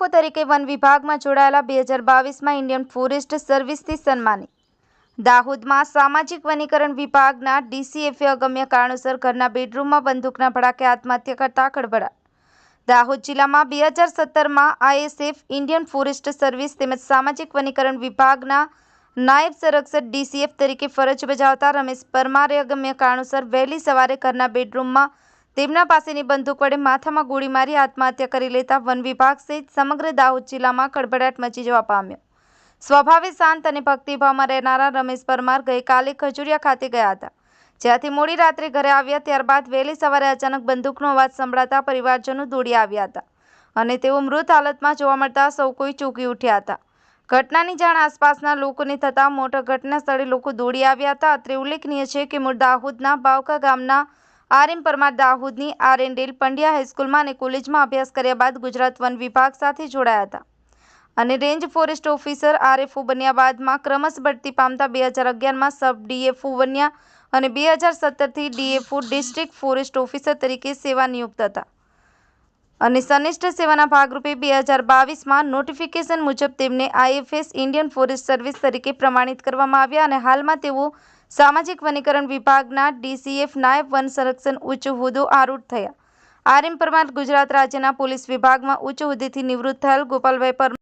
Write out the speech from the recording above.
One વિભાગમાં જોડાયેલા બે હજાર બાવીસમાં ઇન્ડિયન ફોરેસ્ટ સર્વિસથી સન્માનિત. દાહોદમાં સામાજિક વનીકરણ વિભાગના ડીસીએફએ અગમ્ય કારણોસર ઘરના બેડરૂમમાં બંદૂકના ભડાકે આત્મહત્યા કરતા ખળભળાટ. દાહોદ જિલ્લામાં બે હજાર સત્તરમાં આઈએસએફ ઇન્ડિયન ફોરેસ્ટ સર્વિસ તેમજ સામાજિક વનીકરણ વિભાગના નાયબ સંરક્ષક ડીસીએફ તરીકે ફરજ બજાવતા રમેશ પરમારે અગમ્ય કારણોસર વહેલી સવારે ઘરના બેડરૂમમાં તેમના પાસેની બંદૂક વડે માથામાં ગોળી મારી આત્મહત્યા કરી લેતા વન વિભાગ સહિત સમગ્ર દાહોદ જિલ્લામાં ખળભળાટ મચી જવા પામ્યો. સ્વભાવે શાંત અને ભક્તિભાવમાં રહેનારા રમેશ પરમાર ગઈકાલે ખજુરિયા ખાતે ગયા હતા, જ્યાંથી મોડી રાત્રે ઘરે આવ્યા ત્યારબાદ વહેલી સવારે અચાનક બંદૂકનો અવાજ સંભળાતા પરિવારજનો દોડી આવ્યા હતા અને તેઓ મૃત હાલતમાં જોવા મળતા સૌ કોઈ ચોંકી ઉઠ્યા હતા. ઘટનાની જાણ આસપાસના લોકોને થતાં મોટા ઘટના સ્થળે લોકો દોડી આવ્યા હતા. અત્રે ઉલ્લેખનીય છે કે દાહોદના બાવકા ગામના આર એમ પરમાર દાહોદની આર પંડ્યા હાઈસ્કૂલમાં અને કોલેજમાં અભ્યાસ કર્યા બાદ ગુજરાત વન વિભાગ સાથે જોડાયા હતા. અને રેન્જ ફોરેસ્ટ ઓફિસર આરએફઓ બન્યા બાદમાં ક્રમશ બઢતી પામતા બે હજાર અગિયારમાં સબ ડીએફઓ બન્યા અને બે હજાર સત્તરથી ડીએફઓ ડિસ્ટ્રિક્ટ ફોરેસ્ટ ઓફિસર તરીકે સેવા નિયુક્ત હતા. અને સનિષ્ઠ સેવાના ભાગરૂપે બે હજાર બાવીસમાં નોટિફિકેશન મુજબ તેમને આઈએફએસ ઇન્ડિયન ફોરેસ્ટ સર્વિસ તરીકે પ્રમાણિત કરવામાં આવ્યા અને હાલમાં તેઓ સામાજિક વનીકરણ વિભાગના ડીસીએફ નાયબ વન સંરક્ષણ ઉચ્ચ હોદ્દો આરૂઢ થયા. આર એમ પરમાર ગુજરાત રાજ્યના પોલીસ વિભાગમાં ઉચ્ચ હોદ્દેથી નિવૃત્ત થયેલ ગોપાલભાઈ પરમાર